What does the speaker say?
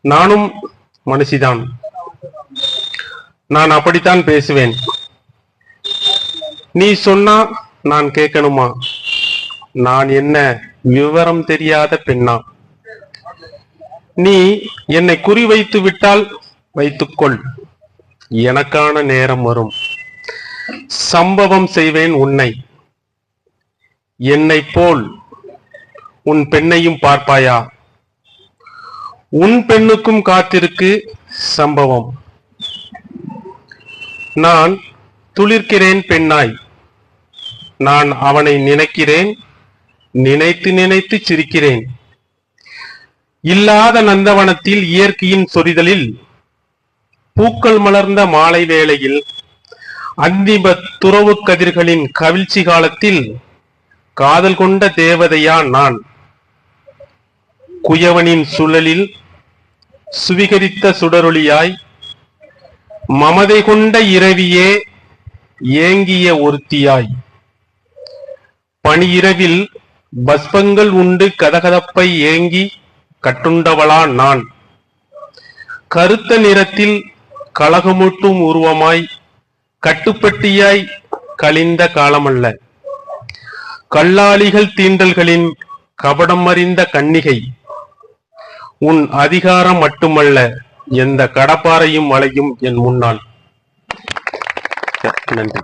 நானும் மனுஷிதான். நான் அப்படித்தான் பேசுவேன். நீ சொன்னா நான் கேட்கணுமா? நான் என்ன விவரம் தெரியாத பெண்ணா? நீ என்னை குறிவைத்து விட்டால் வைத்துக்கொள். எனக்கான நேரம் வரும். சம்பவம் செய்வேன் உன்னை. என்னை போல் உன் பெண்ணையும் பார்ப்பாயா? உன் பெண்ணுக்கும் காத்திருக்கு சம்பவம். நான் துளிர்க்கிறேன் பெண்ணாய். நான் அவனை நினைக்கிறேன் நினைத்து நினைத்து சிரிக்கிறேன். இல்லாத நந்தவனத்தில் இயற்கையின் சொரிதலில் பூக்கள் மலர்ந்த மாலை வேளையில் அந்திம துறவு கதிர்களின் கவிழ்ச்சி காலத்தில் காதல் கொண்ட தேவதையா நான். குயவனின் சுழலில் சுவிகரித்த சுடரொளியாய் மமதை கொண்ட இரவியே ஏங்கிய ஒருத்தியாய். பனியிரவில் பஸ்பங்கள் உண்டு கதகதப்பை ஏங்கி கட்டுண்டவளா நான். கருத்த நிறத்தில் கலகமூட்டும் உருவமாய் கட்டுப்பட்டியாய் கழிந்த காலமல்ல. கல்லாளிகள் தீண்டல்களின் கபடம் அறிந்த கன்னிகை. உன் அதிகாரம் மட்டுமல்ல எந்த கடப்பாறையும் மலையும் என் முன்னால். நன்றி.